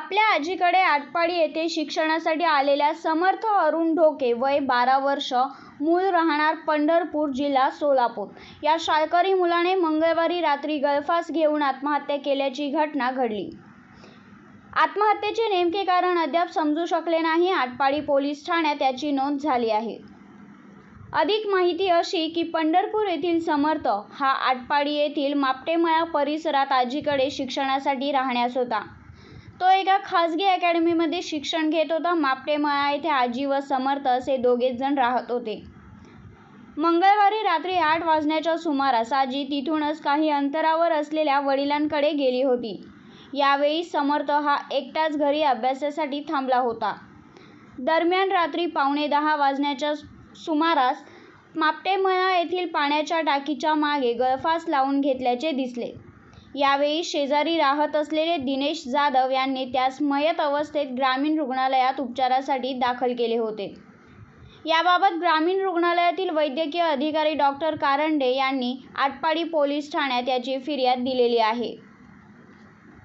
आपल्या आजीकडे आटपाडी येथे शिक्षणासाठी आलेल्या समर्थ अरुण ढोके वय बारा वर्ष मूळ राहणार पंढरपूर जिल्हा सोलापूर. या शाळकरी मुलाने मंगळवारी रात्री गळफास घेऊन आत्महत्या केल्याची घटना घडली. आत्महत्येचे नेमके कारण अद्याप समजू शकले नाही. आटपाडी पोलीस ठाण्यात याची नोंद झाली आहे. अधिक माहिती अशी की पंढरपूर येथील समर्थ हा आटपाडी येथील मापटेमळा परिसरात आजीकडे शिक्षणासाठी राहण्यास होता. तो एका खासगी अकॅडमीमध्ये शिक्षण घेत होता. मापटेमळा येथे आजी व समर्थ असे दोघेच जण राहत होते. मंगळवारी रात्री आठ वाजण्याच्या सुमारास आजी तिथूनच काही अंतरावर असलेल्या वडिलांकडे गेली होती. यावेळी समर्थ हा एकटाच घरी अभ्यासासाठी थांबला होता. दरम्यान रात्री पावणे दहा वाजण्याच्या सुमारास मापटेमळा येथील पाण्याच्या टाकीच्या मागे गळफास लावून घेतल्याचे दिसले. यावेळी शेजारी राहत असलेले दिनेश जाधव यांनी त्यास मयत अवस्थेत ग्रामीण रुग्णालयात उपचारासाठी दाखल केले होते. याबाबत ग्रामीण रुग्णालयातील वैद्यकीय अधिकारी डॉक्टर कारंडे यांनी आटपाडी पोलीस ठाण्यात याची फिर्याद दिलेली आहे.